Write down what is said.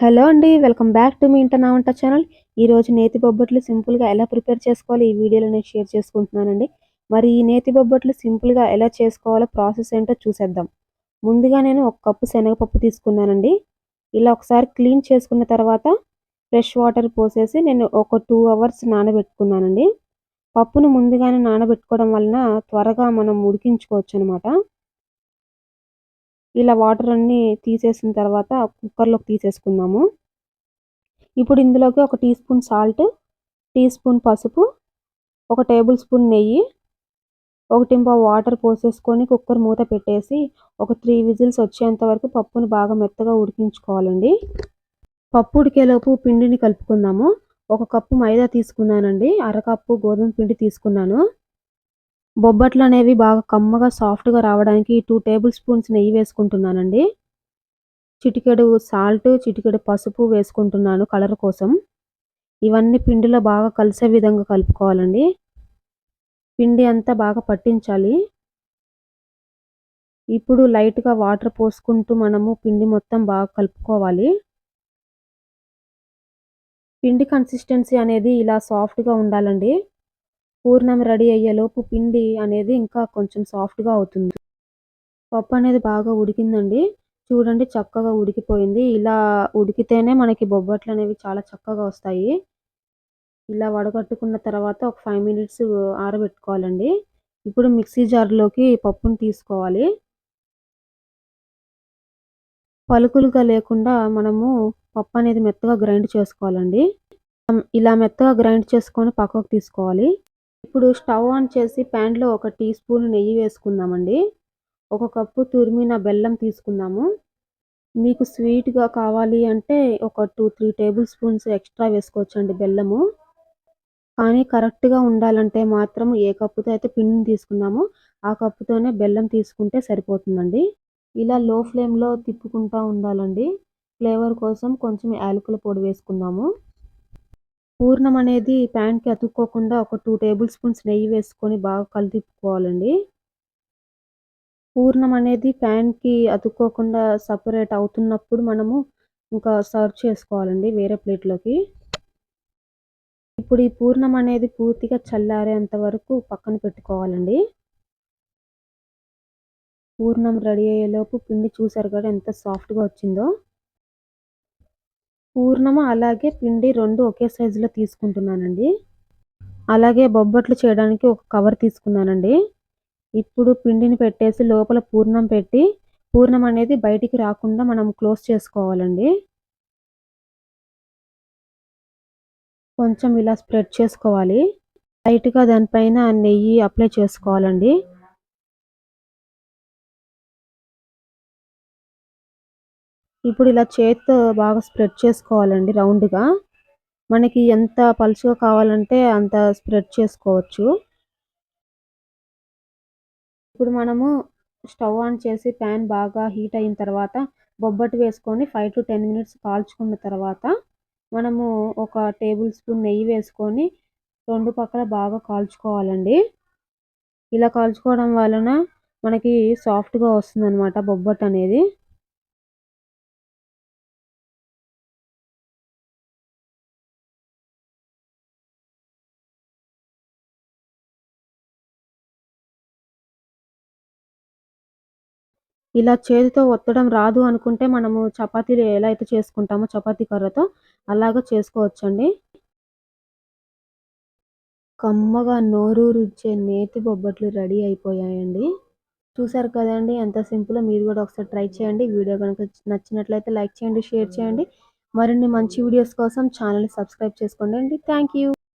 Hello అండి welcome back to మీ ఇంట నా వంట ఛానల్. ఈరోజు నేతి బొబ్బట్లు సింపుల్గా ఎలా ప్రిపేర్ చేసుకోవాలి? ఈ వీడియోలో నేను షేర్ చేసుకుంటున్నానండి. మరి ఈ నేతి బొబ్బట్లు సింపుల్గా ఎలా చేసుకోవాలో ప్రాసెస్ ఏంటో చూసేద్దాం. ముందుగా నేను ఒక కప్పు శనగపప్పు తీసుకున్నానండి. ఇలా ఒకసారి క్లీన్ చేసుకున్న తర్వాత ఫ్రెష్ వాటర్ పోసేసి నేను ఒక టూ అవర్స్ నానబెట్టుకున్నానండి. పప్పును ముందుగానే నానబెట్టుకోవడం వలన త్వరగా మనం ఉడికించుకోవచ్చు అనమాట ఇలా వాటర్ అన్నీ తీసేసిన తర్వాత కుక్కర్లోకి తీసేసుకుందాము. ఇప్పుడు ఇందులోకి ఒక teaspoon salt teaspoon పసుపు ఒక టేబుల్ స్పూన్ నెయ్యి ఒకటింప వాటర్ పోసేసుకొని కుక్కర్ మూత పెట్టేసి ఒక త్రీ విజిల్స్ వచ్చేంత వరకు పప్పుని బాగా మెత్తగా ఉడికించుకోవాలండి. పప్పు ఉడికేలోపు పిండిని కలుపుకుందాము. ఒక కప్పు మైదా తీసుకున్నానండి. అరకప్పు గోధుమ పిండి తీసుకున్నాను. బొబ్బట్లు అనేవి బాగా కమ్మగా సాఫ్ట్గా రావడానికి టూ టేబుల్ స్పూన్స్ నెయ్యి వేసుకుంటున్నానండి. చిటికెడు సాల్ట్ చిటికెడు పసుపు వేసుకుంటున్నాను కలర్ కోసం. ఇవన్నీ పిండిలో బాగా కలిసే విధంగా కలుపుకోవాలండి. పిండి అంతా బాగా పట్టించాలి. ఇప్పుడు లైట్గా వాటర్ పోసుకుంటూ మనము పిండి మొత్తం బాగా కలుపుకోవాలి. పిండి కన్సిస్టెన్సీ అనేది ఇలా సాఫ్ట్గా ఉండాలండి. పూర్ణం రెడీ అయ్యేలోపు పిండి అనేది ఇంకా కొంచెం సాఫ్ట్గా అవుతుంది. పప్పు అనేది బాగా ఉడికిందండి. చూడండి చక్కగా ఉడికిపోయింది. ఇలా ఉడికితేనే మనకి బొబ్బట్లు అనేవి చాలా చక్కగా వస్తాయి. ఇలా వడగట్టుకున్న తర్వాత ఒక ఫైవ్ మినిట్స్ ఆరబెట్టుకోవాలండి. ఇప్పుడు మిక్సీ జార్లోకి పప్పును తీసుకోవాలి. పలుకులుగా లేకుండా మనము పప్పు అనేది మెత్తగా గ్రైండ్ చేసుకోవాలండి. ఇలా మెత్తగా గ్రైండ్ చేసుకొని పక్కకు తీసుకోవాలి. ఇప్పుడు స్టవ్ ఆన్ చేసి ప్యాన్లో ఒక టీ స్పూన్ నెయ్యి వేసుకుందామండి. ఒక కప్పు తురిమిన బెల్లం తీసుకుందాము. మీకు స్వీట్గా కావాలి అంటే ఒక two three tablespoons extra వేసుకోవచ్చండి బెల్లము. కానీ కరెక్ట్గా ఉండాలంటే మాత్రం ఏ కప్పుతో అయితే పిండిని తీసుకున్నామో ఆ కప్పుతోనే బెల్లం తీసుకుంటే సరిపోతుందండి. ఇలా లో ఫ్లేమ్లో తిప్పుకుంటూ ఉండాలండి. ఫ్లేవర్ కోసం కొంచెం యాలకుల పొడి వేసుకుందాము. పూర్ణం అనేది ప్యాన్కి అతుక్కోకుండా ఒక టూ టేబుల్ స్పూన్స్ నెయ్యి వేసుకొని బాగా కలిపుకోవాలండి పూర్ణం అనేది ప్యాన్కి అతుక్కోకుండా సపరేట్ అవుతున్నప్పుడు మనము ఇంకా సర్వ్ చేసుకోవాలండి వేరే ప్లేట్లోకి. ఇప్పుడు ఈ పూర్ణం అనేది పూర్తిగా చల్లారేంత వరకు పక్కన పెట్టుకోవాలండి. పూర్ణం రెడీ అయ్యేలోపు పిండి చూసారు కదా ఎంత సాఫ్ట్గా వచ్చిందో. పూర్ణము అలాగే పిండి రెండు ఒకే సైజులో తీసుకుంటున్నానండి. అలాగే బొబ్బట్లు చేయడానికి ఒక కవర్ తీసుకున్నానండి. ఇప్పుడు పిండిని పెట్టేసి లోపల పూర్ణం పెట్టి పూర్ణం అనేది బయటికి రాకుండా మనం క్లోజ్ చేసుకోవాలండి. కొంచెం ఇలా స్ప్రెడ్ చేసుకోవాలి. లైట్గా దానిపైన నెయ్యి అప్లై చేసుకోవాలండి. ఇప్పుడు ఇలా చేత్తో బాగా స్ప్రెడ్ చేసుకోవాలండి రౌండ్గా. మనకి ఎంత పలుచగా కావాలంటే అంత స్ప్రెడ్ చేసుకోవచ్చు. ఇప్పుడు మనము స్టవ్ ఆన్ చేసి ప్యాన్ బాగా హీట్ అయిన తర్వాత బొబ్బట్టు వేసుకొని ఫైవ్ టు టెన్ మినిట్స్ కాల్చుకున్న తర్వాత మనము ఒక టేబుల్ స్పూన్ నెయ్యి వేసుకొని రెండు పక్కల బాగా కాల్చుకోవాలండి. ఇలా కాల్చుకోవడం వలన మనకి సాఫ్ట్గా వస్తుంది అనమాట బొబ్బట్టు అనేది ఇలా చేతితో ఒత్తడం రాదు అనుకుంటే మనము చపాతీలు ఎలా అయితే చేసుకుంటామో చపాతీ కర్రతో అలాగా చేసుకోవచ్చండి. కమ్మగా నోరు నోరూరుచ్చే నేతి బొబ్బట్లు రెడీ అయిపోయాయండి. చూసారు కదండి ఎంత సింపుల్. మీరు కూడా ఒకసారి ట్రై చేయండి. వీడియో కనుక నచ్చినట్లయితే లైక్ చేయండి షేర్ చేయండి. మరిన్ని మంచి వీడియోస్ కోసం ఛానల్ని సబ్స్క్రైబ్ చేసుకోండి అండి. Thank you.